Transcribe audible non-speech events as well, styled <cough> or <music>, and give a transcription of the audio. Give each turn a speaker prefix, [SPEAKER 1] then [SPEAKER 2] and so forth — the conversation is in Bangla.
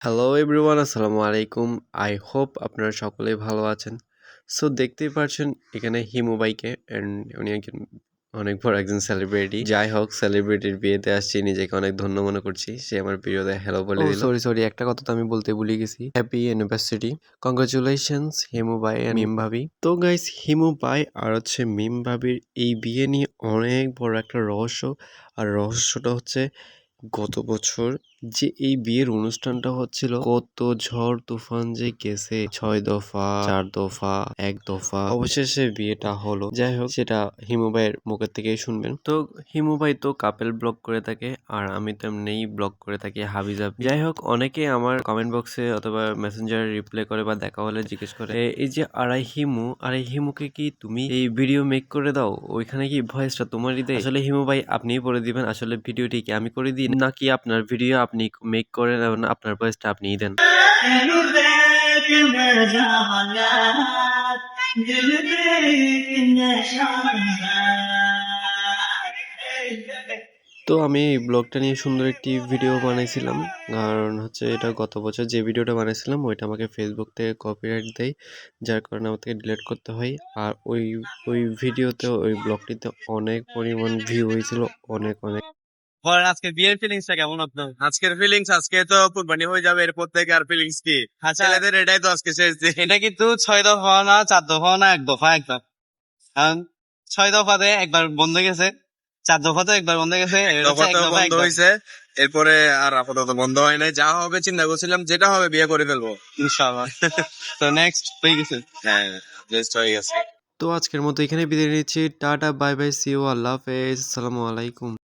[SPEAKER 1] হ্যালো এভরিওয়ান আসসালামু আলাইকুম আই হোপ আপনারা সকলেই ভালো আছেন। সো দেখতেই পাচ্ছেন এখানে হিমু বাইকে অ্যান্ড উনি একজন অনেক বড় একজন সেলিব্রিটি যাই হোক সেলিব্রিটির বিয়েতে আসছি নিজেকে অনেক ধন্য মনে করছি। সে আমার ভিডিওতে হ্যালো বলে দিল। সরি সরি একটা কথা তো আমি বলতে ভুলে গেছি। হ্যাপি ইউনিভার্সিটি কংগ্রাচুলেশনস হিমু ভাই and মিম ভাবি। তো গাইস হিমু ভাই আর হচ্ছে মিম ভাবির এই বিয়ে নিয়ে অনেক বড় একটা রহস্য। আর রহস্যটা হচ্ছে গত বছর যে এই বিয়ের অনুষ্ঠানটা হচ্ছিল কত ঝড় তুফান যে গেছে, ছয় দফা, চার দফা, এক দফা। অবশেষে বিয়েটা হলো। যাই হোক, সেটা হিমু ভাইয়ের মুখের থেকেই শুনবেন। তো হিমু ভাই তো কাপেল ব্লগ করে থাকে, আর আমি তো এমনিই ব্লগ করে থাকি হাবিজাবি যাই হোক অনেকে আমার কমেন্ট বক্সে অথবা মেসেঞ্জারে রিপ্লাই করে বা দেখা হলে জিজ্ঞেস করে এই যে আড়াই হিমু আড়াই হিমুকে কি তুমি এই ভিডিও মেক করে দাও? ওইখানে কি ভয়েসটা তোমারই দেয়? আসলে হিমু ভাই আপনিই করে দিবেন। আসলে ভিডিওটি কি আমি করে দিই নাকি আপনার ভিডিও আপনি মেক করে নেবেন আপনার ভয়েসটা আপনিই দেন। তো আমি এই ব্লগটা নিয়ে সুন্দর একটি ভিডিও বানাইছিলাম, কারণ হচ্ছে এটা গত বছর যে ভিডিওটা বানাইছিলাম, ওইটা আমাকে ফেসবুক থেকে কপিরাইট দেয়, যার কারণে আমাকে ডিলিট করতে হয়। আর ওই ওই ভিডিওতে ওই ব্লগটিতে অনেক পরিমাণ ভিউ হয়েছিল, অনেক অনেক।
[SPEAKER 2] বলেন আজকে বিয়ের ফিলিংসটা কেমন আপনার?
[SPEAKER 3] আজকের ফিলিংস আজকে তো কুরবানি হয়ে যাবে এরপর থেকে আর ফিলিংস কি?
[SPEAKER 2] আচ্ছা।
[SPEAKER 3] ছেলেদের এটাই তো আজকে শেষ দিন।
[SPEAKER 2] এটা কিন্তু ছয় দফা না চার দফা না এক দফা একদম কারণ ছয় দফাতে একবার বন্ধ গেছে চার দফাতে একবার বন্ধ গেছে দফা
[SPEAKER 3] বন্ধ হয়েছে এরপরে আর আপাতত বন্ধ হয় নাই। যা হবে চিন্তা করছিলাম যেটা হবে বিয়ে করে ফেলব।
[SPEAKER 2] ইনশাআল্লাহ। <laughs> তো নেক্সট হয়ে গেছে।
[SPEAKER 3] হ্যাঁ হয়ে গেছে।
[SPEAKER 1] তো আজকের মতো এখানে বিদায় নিচ্ছি। Tata bye bye see you আল্লাহ হাফেজ। আসসালামু আলাইকুম।